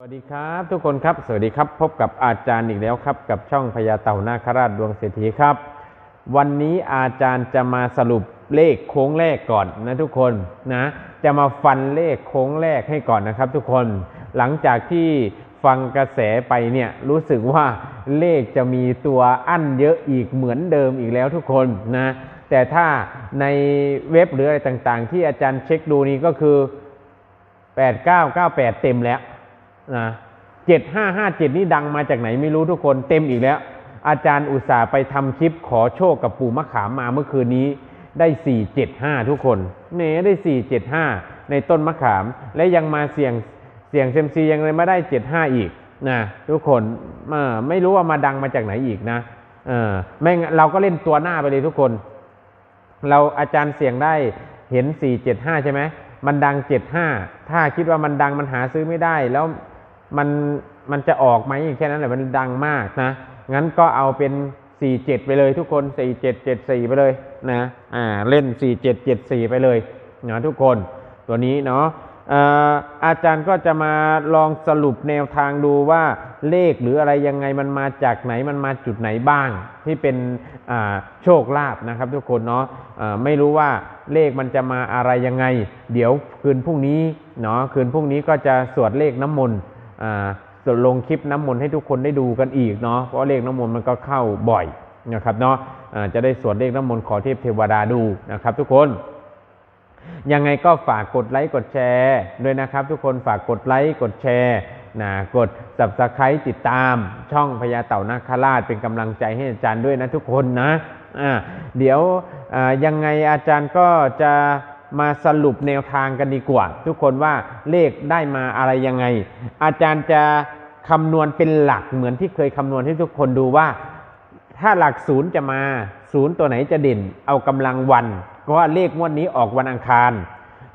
สวัสดีครับทุกคนครับ สวัสดีครับพบกับอาจารย์อีกแล้วครับ กับช่องพญาเต่านาคราชดวงเศรษฐีครับ วันนี้อาจารย์จะมาสรุปเลขโค้งแรกก่อนนะทุกคนนะจะมาฟันเลขโค้งแรกให้ก่อนนะครับ ทุกคนหลังจากที่ฟังกระแสไปเนี่ยรู้สึกว่าเลขจะมีตัวอั้นเยอะอีกเหมือนเดิมอีกแล้วทุกคนนะแต่ถ้าในเว็บหรืออะไรต่างๆ ที่อาจารย์เช็คดูนี้ก็คือ 8998 เต็มแล้ว นะ7557นี่ดังมาจากไหนไม่รู้ทุกคนเต็มอีกแล้ว อาจารย์อุตส่าห์ไปทำคลิปขอโชคกับปู่มะขามมาเมื่อคืนนี้ได้475ทุกคนเน่ได้475ในต้นมะขาม และยังมาเสี่ยงเสี่ยงเซมซียังเลยมาได้75อีกนะทุกคนเอ่อไม่รู้ว่ามาดังมาจากไหนอีกนะเออไม่งเราก็เล่นตัวหน้าไปเลยทุกคน เราอาจารย์เสี่ยงได้เห็น475ใช่ไหมมันดัง75ถ้าคิดว่ามันดังมันหาซื้อไม่ได้แล้ว มันมันจะออกไหมแค่นั้นแหละมันดังมากนะงั้นก็เอาเป็น47ไปเลยทุกคน4774ไปเลยนะอ่าเล่น4774ไปเลยนะทุกคนตัวนี้เนาะอาจารย์ก็จะมาลองสรุปแนวทางดูว่าเลขหรืออะไรยังไงมันมาจากไหนมันมาจุดไหนบ้าง ที่เป็นโชคลาภนะครับทุกคนเนาะเอ่อไม่รู้ว่าเลขมันจะมาอะไรยังไง เดี๋ยวคืนพรุ่งนี้เนาะคืนพรุ่งนี้ก็จะสวดเลขน้ำมนต์ สวดลงคลิปน้ำมนต์ให้ทุกคนได้ดูกันอีกเนาะเพราะเลขน้ำมนต์มันก็เข้าบ่อยนะครับเนาะจะได้สวดเลขน้ำมนต์ขอเทพเทวดาดูนะครับ ทุกคนยังไงก็ฝากกดไลค์กดแชร์ด้วยนะครับ ทุกคนฝากกดไลค์กดแชร์นะกด subscribe ติดตามช่องพญาเต่านาคราชเป็นกำลังใจให้อาจารย์ด้วยนะทุกคนนะอ่าเดี๋ยวยังไงอาจารย์ก็จะ มาสรุปแนวทางกันดีกว่า ทุกคนว่าเลขได้มาอะไรยังไง อาจารย์จะคำนวณเป็นหลักเหมือนที่เคยคำนวณให้ทุกคนดูว่า ถ้าหลักศูนย์จะมาศูนย์ตัวไหนจะเด่น เอากำลังวันเพราะว่าเลขงวดนี้ออกวันอังคาร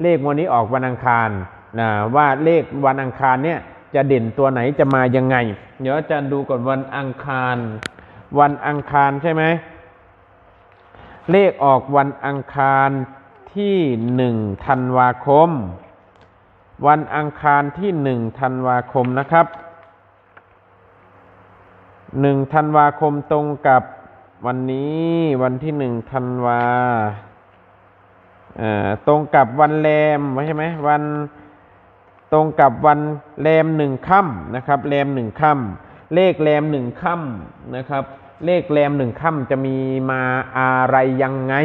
เลขงวดนี้ออกวันอังคารนะว่าเลขวันอังคารเนี่ยจะเด่นตัวไหนจะมายังไง เดี๋ยวอาจารย์ดูก่อนวันอังคาร วันอังคารใช่ไหมเลขออกวันอังคาร ที่หนึ่งธันวาคม วันอังคารที่หนึ่งธันวาคมนะครับหนึ่งธันวาคมตรงกับวันนี้วันที่หนึ่งธันวาตรงกับวันแรมใช่ไหมวันตรงกับวันแรมหนึ่งค่ำนะครับแรมหนึ่งค่ำเลขแรมหนึ่งค่ำนะครับ เลขแรมหนึ่งค่ำจะมีมาอะไรยังไง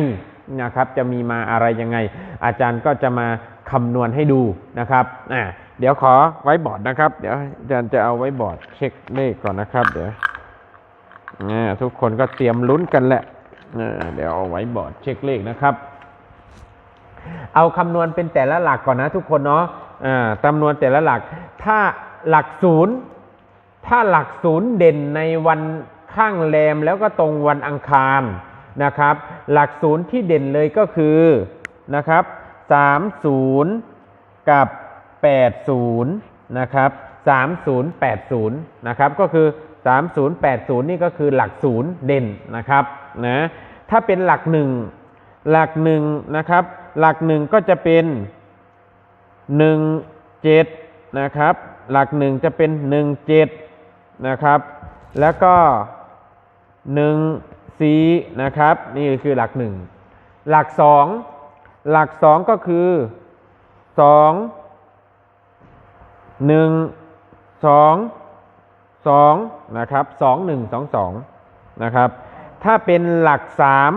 นะครับจะมีมาอะไรยังไง อาจารย์ก็จะมาคำนวณให้ดูนะครับอ่าเดี๋ยวขอไว้บอร์ดนะครับ เดี๋ยวอาจารย์จะเอาไว้บอร์ดเช็คเลขก่อนนะครับ เดี๋ยวอ่าทุกคนก็เตรียมลุ้นกันแหละอ่าเดี๋ยวเอาไว้บอร์ดเช็คเลขนะครับ เอาคำนวณเป็นแต่ละหลักก่อนนะทุกคนเนาะอ่าคำนวณแต่ละหลัก ถ้าหลักศูนย์ถ้าหลักศูนย์เด่นในวันข้างแรมแล้วก็ตรงวันอังคาร นะครับ หลักศูนย์ที่เด่นเลยก็คือนะครับ30 กับ 80 นะครับ 3080 นะครับ ก็คือ 3080 นี่ก็คือหลักศูนย์เด่นนะครับนะถ้าเป็นหลักหนึ่งหลักหนึ่งนะครับ หลักหนึ่งก็จะเป็น 1 7 นะครับ หลักหนึ่งจะเป็น 1 7 นะครับ แล้วก็ 1 4นะครับ นี่คือหลักหนึ่งหลักสองหลักสองก็คือสองหนึ่งสองสองนะครับสองหนึ่งสองสองนะครับ ถ้าเป็นหลักสาม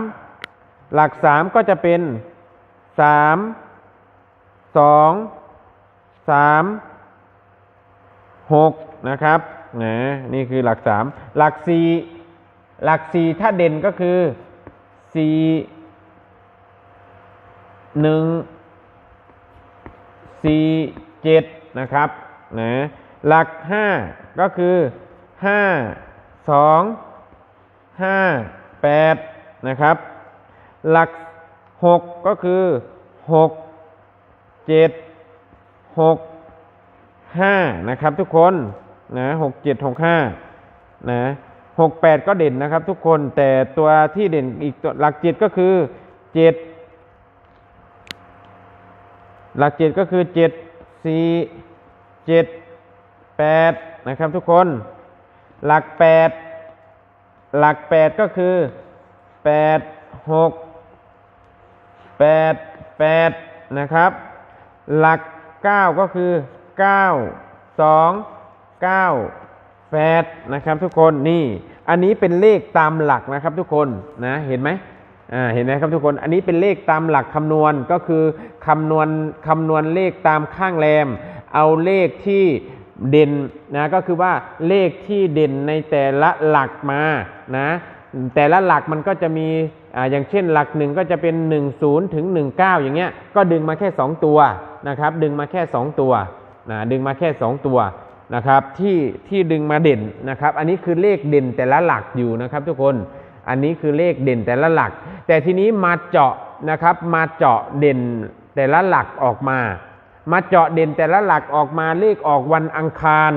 หลักสามก็จะเป็นสามสองสามหกนะครับนี่คือหลักสามหลักสี่ หลักสี่ถ้าเด่นก็คือสี่หนึ่งสี่เจ็ดนะครับนะหลักห้าก็คือห้าสองห้าแปดนะครับ หลักหกก็คือหกเจ็ดหกห้านะครับทุกคนนะหกเจ็ดหกห้านะ หกแปดก็เด่นนะครับ ทุกคนแต่ตัวที่เด่นอีกตัวหลักเจ็ดก็คือเจ็ดหลักเจ็ดก็คือเจ็ดสี่เจ็ดแปดนะครับทุกคน หลักแปดหลักแปดก็คือแปดหกแปดแปดนะครับ หลักเก้าก็คือเก้าสองเก้า แปดนะครับทุกคนนี่อันนี้เป็นเลขตามหลักนะครับทุกคนนะเห็นไหมอ่าเห็นไหมครับทุกคนอันนี้เป็นเลขตามหลักคำนวณก็คือคำนวณคำนวณเลขตามข้างแรม เอาเลขที่เด่นนะก็คือว่าเลขที่เด่นในแต่ละหลักมานะแต่ละหลักมันก็จะมีอ่าอย่างเช่นหลักหนึ่งก็จะเป็น 1 0ถึง19 อย่างเงี้ยก็ดึงมาแค่ 2 ตัวนะครับดึงมาแค่ 2 ตัวนะดึงมาแค่ 2 ตัว นะครับที่ที่ดึงมาเด่นนะครับ อันนี้คือเลขเด่นแต่ละหลักอยู่นะครับทุกคนอันนี้คือเลขเด่นแต่ละหลัก แต่ทีนี้มาเจาะนะครับ มาเจาะเด่นแต่ละหลักออกมา มาเจาะเด่นแต่ละหลักออกมาเลขออกวันอังคาร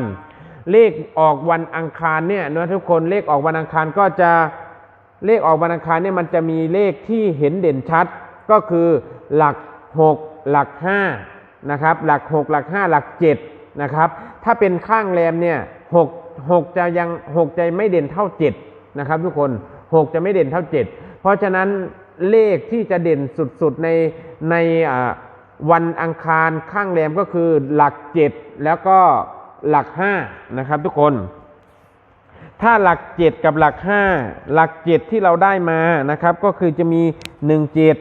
เลขออกวันอังคารเนี่ยนะทุกคนเลขออกวันอังคารก็จะเลขออกวันอังคารเนี่ยมันจะมีเลขที่เห็นเด่นชัด ก็คือหลัก 6 หลัก5นะครับหลัก 6 หลัก 5 หลัก7นะครับ ถ้าเป็นข้างแรมเนี่ย6 6จะยัง6จะไม่เด่นเท่า7นะครับ ทุกคน6จะไม่เด่นเท่า7เพราะฉะนั้นเลขที่จะเด่นสุดๆในในวันอังคารข้างแรมก็คือหลักเจ็ดแล้วก็หลักห้านะครับ ทุกคน ถ้าหลักเจ็ดกับหลักห้าหลักเจ็ดที่เราได้มานะครับ ก็คือจะมีหนึ่งเจ็ด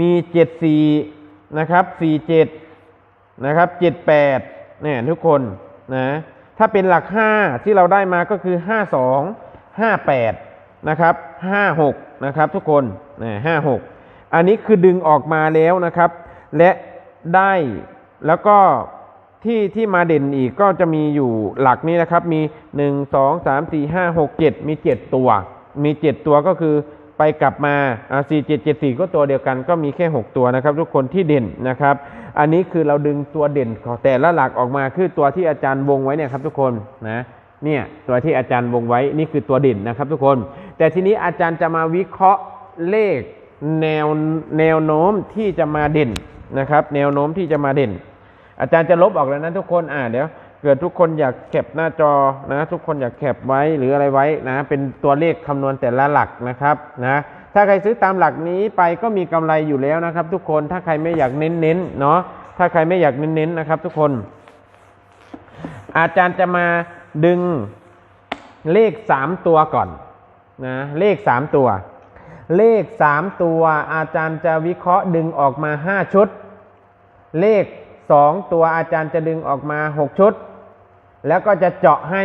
มีเจ็ดสี่นะครับสี่เจ็ดนะครับเจ็ดแปด เนี่ยทุกคนนะถ้าเป็นหลักห้าที่เราได้มาก็คือห้าสองห้าแปดนะครับห้าหกนะครับทุกคนนะห้าหกอันนี้คือดึงออกมาแล้วนะครับ และได้แล้วก็ที่ที่มาเด่นอีกก็จะมีอยู่หลักนี้นะครับ มี 1 2 3 4 5 6 7 มี 7 ตัว มี 7 ตัวก็คือ ไปกลับมาอ่า4 7 7 4 ก็ตัวเดียวกันก็มีแค่ 6 ตัวนะครับ ทุกคนที่เด่นนะครับ อันนี้คือเราดึงตัวเด่นของแต่ละหลักออกมาคือตัวที่อาจารย์วงไว้เนี่ยครับทุกคนนะเนี่ยตัวที่อาจารย์วงไว้นี่คือตัวเด่นนะครับ ทุกคน แต่ทีนี้อาจารย์จะมาวิเคราะห์เลขแนวแนวโน้มที่จะมาเด่นนะครับ แนวโน้มที่จะมาเด่น อาจารย์จะลบออกแล้วนะทุกคนอ่าเดี๋ยว เกิดทุกคนอยากแคปหน้าจอนะทุกคนอยากแคปไว้หรืออะไรไว้นะเป็นตัวเลขคำนวณแต่ละหลักนะครับนะถ้าใครซื้อตามหลักนี้ไปก็มีกำไรอยู่แล้วนะครับ ทุกคนถ้าใครไม่อยากเน้นๆเนาะถ้าใครไม่อยากเน้นๆนะครับ ทุกคน อาจารย์จะมาดึงเลขสามตัวก่อนนะเลขสามตัว เลขสามตัว อาจารย์จะวิเคราะห์ดึงออกมาห้าชุด เลข สองตัวอาจารย์จะดึงออกมาหกชุด แล้วก็จะเจาะให้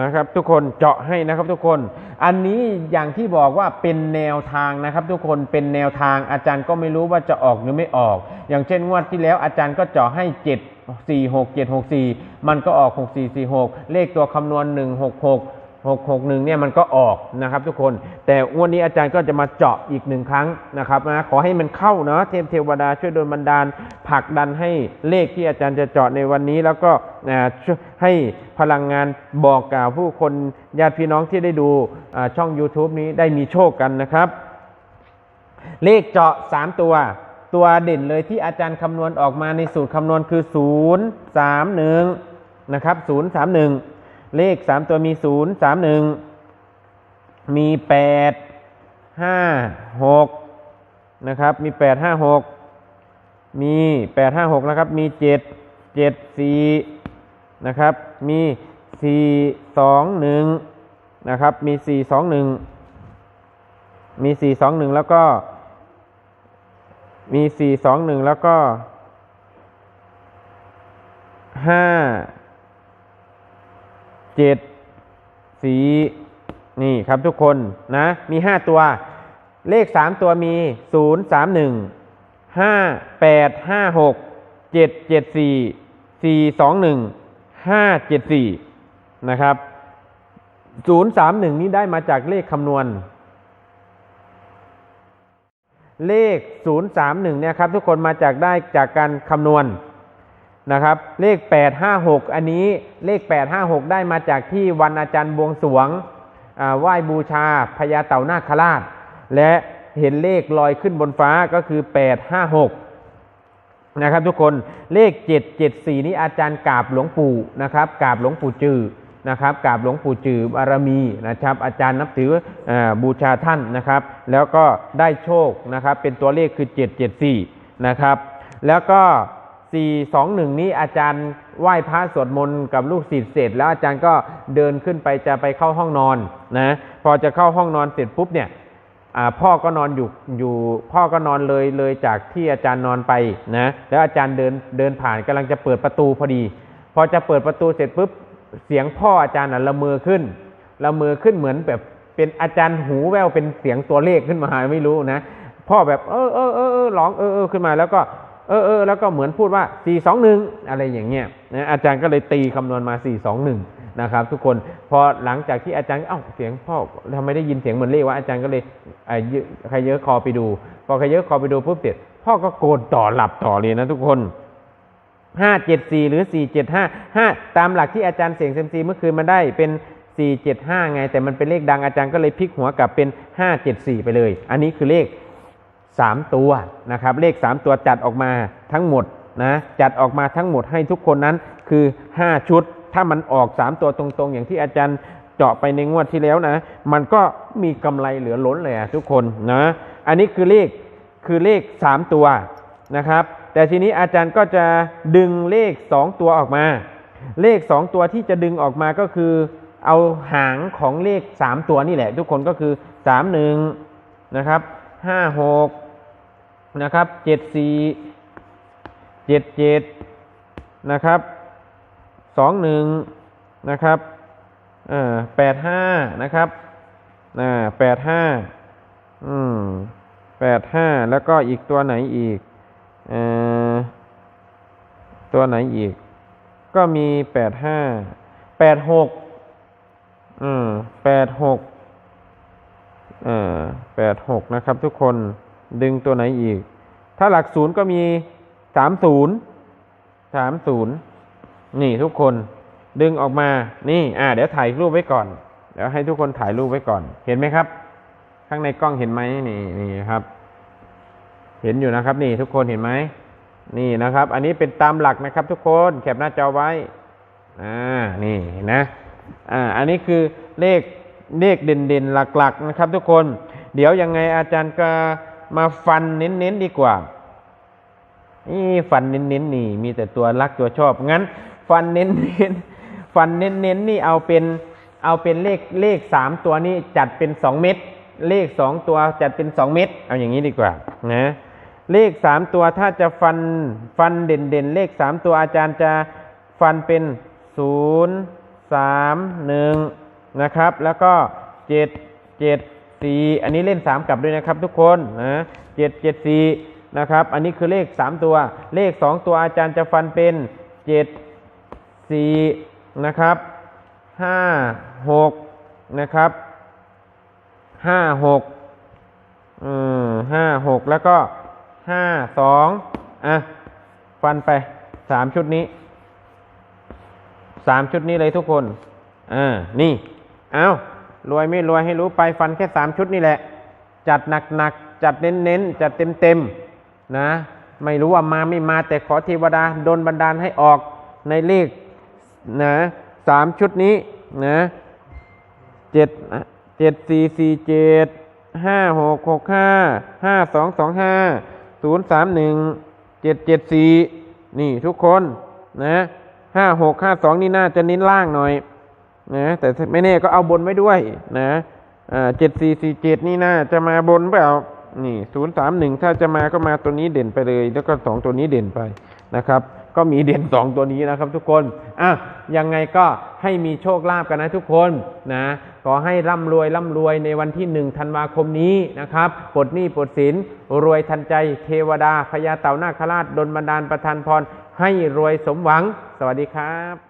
นะครับ ทุกคนเจาะให้นะครับทุกคน อันนี้อย่างที่บอกว่าเป็นแนวทางนะครับ ทุกคนเป็นแนวทางอาจารย์ก็ไม่รู้ว่าจะออกหรือไม่ออก อย่างเช่นงวดที่แล้วอาจารย์ก็เจาะให้7 4 6 7 6 4มันก็ออก6 4 4 6เลขตัวคำนวณ1 6 6 6 6 1เนี่ยมันก็ออกนะครับทุกคน แต่วันนี้อาจารย์ก็จะมาเจาะอีกหนึ่งครั้งนะครับนะขอให้มันเข้าเนาะเทพเทวดาช่วยโดนบันดาลผลักดันให้เลขที่อาจารย์จะเจาะในวันนี้ แล้วก็ให้พลังงานบอกกล่าวผู้คนญาติพี่น้องที่ได้ดูช่อง YouTube นี้ได้มีโชคกันนะครับ เลขเจาะ 3 ตัวตัวเด่นเลยที่อาจารย์คำนวณออกมาในสูตรคำนวณคือ 0 3 1นะครับ0 3 1 เลขสามตัวมีศูนย์สามหนึ่งมีแปดห้าหกนะครับ มีแปดห้าหกมีแปดห้าหกนะครับ มีเจ็ดเจ็ดสี่นะครับ มีสี่สองหนึ่งนะครับ มีสี่สองหนึ่งมีสี่สองหนึ่งแล้วก็ มีสี่สองหนึ่งแล้วก็ห้า เจ็ดสีนี่ครับทุกคนนะมีห้าตัว เลขสามตัวมีศูนย์สามหนึ่งห้าแปดห้าหกเจ็ดเจ็ดสี่สี่สองหนึ่งห้าเจ็ดสี่นะครับศูนย์สามหนึ่งนี้ได้มาจากเลขคำนวณ เลขศูนย์สามหนึ่งเนี่ยครับทุกคนมาจากได้จากการคำนวณ นะครับ เลข 856 อันนี้เลข 856 ได้มาจากที่วันอาจารย์บวงสรวงไหว้บูชาพญาเต่านาคราช และเห็นเลขลอยขึ้นบนฟ้าก็คือ 856 นะครับทุกคนเลข 774 นี้อาจารย์กราบหลวงปู่นะครับกราบหลวงปู่จือนะครับกราบหลวงปู่จือบารมีนะครับ อาจารย์นับถืออบูชาท่านนะครับ แล้วก็ได้โชคนะครับ เป็นตัวเลขคือ 774 นะครับ แล้วก็ 421 นี้อาจารย์ไหว้พระสวดมนต์กับลูกศิษย์เสร็จ แล้วอาจารย์ก็เดินขึ้นไปจะไปเข้าห้องนอนนะพอจะเข้าห้องนอนเสร็จปุ๊บเนี่ยพ่อก็นอนอยู่อยู่พ่อก็นอนเลยเลยจากที่อาจารย์นอนไปนะแล้วอาจารย์เดินเดินผ่านกำลังจะเปิดประตูพอดี พอจะเปิดประตูเสร็จปุ๊บเสียงพ่ออาจารย์น่ะละเมอขึ้นละเมอขึ้นเหมือนแบบเป็นอาจารย์หูแววเป็นเสียงตัวเลขขึ้นมาไม่รู้นะพ่อแบบเออเออเออร้องเออเออขึ้นมาแล้วก็ เออเออแล้วก็เหมือนพูดว่า 421 อะไรอย่างเงี้ยนะอาจารย์ก็เลยตีคำนวณมา 421 นะครับ ทุกคนพอหลังจากที่อาจารย์เอ้าเสียงพ่อทำไมได้ยินเสียงเหมือนเลขวะอาจารย์ก็เลยใครเยอะคอไปดู พอใครเยอะคอไปดูปุ๊บเสร็จพ่อก็โกนต่อหลับต่อเลยนะทุกคนห้าเจ็ดสี่หรือสี่เจ็ดห้าห้าตามหลักที่อาจารย์เสียงเซมซีเมื่อคืนมันได้เป็นสี่เจ็ดห้าไง แต่มันเป็นเลขดังอาจารย์ก็เลยพลิกหัวกลับเป็นห้าเจ็ดสี่ไปเลย อันนี้คือเลข สามตัวนะครับเลขสามตัวจัดออกมาทั้งหมดนะจัดออกมาทั้งหมดให้ทุกคนนั้นคือห้าชุด ถ้ามันออกสามตัวตรงๆ อย่างที่อาจารย์เจาะไปในงวดที่แล้วนะ มันก็มีกำไรเหลือล้นเลยอะทุกคนนะอันนี้คือเลขคือเลขสามตัวนะครับ แต่ทีนี้อาจารย์ก็จะดึงเลข 2 ตัวออกมา เลข 2 ตัวที่จะดึงออกมาก็คือ เอาหางของเลข 3 ตัวนี่แหละ ทุกคนก็คือ 3 1 นะครับ 5 6 นะครับ7 4 7 7นะครับ2 1นะครับเอ่อ8 5นะครับอ่า8 5อืม8 5แล้วก็อีกตัวไหนอีกเอ่อตัวไหนอีก ก็มีแปดห้าแปดหกอืมแปดหกเอ่อแปดหกนะครับทุกคน ดึงตัวไหนอีก ถ้าหลักศูนย์ก็มีสามศูนย์สามศูนย์นี่ทุกคนดึงออกมา นี่อ่าเดี๋ยวถ่ายรูปไว้ก่อน เดี๋ยวให้ทุกคนถ่ายรูปไว้ก่อน เห็นไหมครับ ข้างในกล้องเห็นไหมนี่นี่ครับ เห็นอยู่นะครับ นี่ทุกคนเห็นไหมนี่นะครับ อันนี้เป็นตามหลักนะครับ ทุกคนแคปหน้าจอไว้ อ่า นี่นนะอ่า อันนี้คือเลขเลขเด่นๆหลักๆนะครับ ทุกคน เดี๋ยวยังไงอาจารย์ก็ มาฟันเน้นๆดีกว่านี่ฟันเน้นๆนี่ มีแต่ตัวรักตัวชอบงั้น ฟันเน้นๆฟันเน้นๆนี่เอาเป็นเอาเป็นเลขเลขสามตัวนี้จัดเป็นสองเม็ดเลขสองตัวจัดเป็นสองเม็ดเอาอย่างนี้ดีกว่านะเลขสามตัวถ้าจะฟันฟันเด่นเด่นๆเลขสามตัวอาจารย์จะฟันเป็นศูนย์สามหนึ่งนะครับ แล้วก็เจ็ดเจ็ด สี่อันนี้เล่นสามกลับด้วยนะครับทุกคนนะเจ็ดเจ็ดสี่นะครับ อันนี้คือเลขสามตัว เลขสองตัวอาจารย์จะฟันเป็นเจ็ดสี่นะครับห้าหกนะครับห้าหกอืมห้าหกแล้วก็ห้าสองอะฟันไปสามชุดนี้สามชุดนี้เลยทุกคน อ่า นี่ เอา รวยไม่รวยให้รู้ไปฟันแค่สามชุดนี่แหละ จัดหนักๆ จัดเน้นๆ จัดเต็มๆ นะ ไม่รู้ว่ามาไม่มาแต่ขอเทวดาโดนบันดาลให้ออกในเลขนะสามชุดนี้นะเจ็ดเจ็ดสี่สี่เจ็ดห้าหกหกห้าห้าสองสองห้าศูนย์สามหนึ่งเจ็ดเจ็ดสี่นี่ทุกคนนะห้าหกห้าสองนี่น่าจะเน้นล่างหน่อย นะแต่ไม่แน่ก็เอาบนไว้ด้วยนะเจ็ดสี่สี่เจ็ดนี่น่าจะมาบนเปล่านี่ศูนย์สามหนึ่งถ้าจะมาก็มาตัวนี้เด่นไปเลย แล้วก็สองตัวนี้เด่นไปนะครับก็มีเด่นสองตัวนี้นะครับทุกคนอะยังไงก็ให้มีโชคลาภกันนะทุกคนนะขอให้ร่ำรวยร่ำรวยในวันที่หนึ่งธันวาคมนี้นะครับปลดหนี้ปลดสินรวยทันใจเทวดาพญาเต่านาคราชดลบันดาลประทานพรให้รวยสมหวัง สวัสดีครับ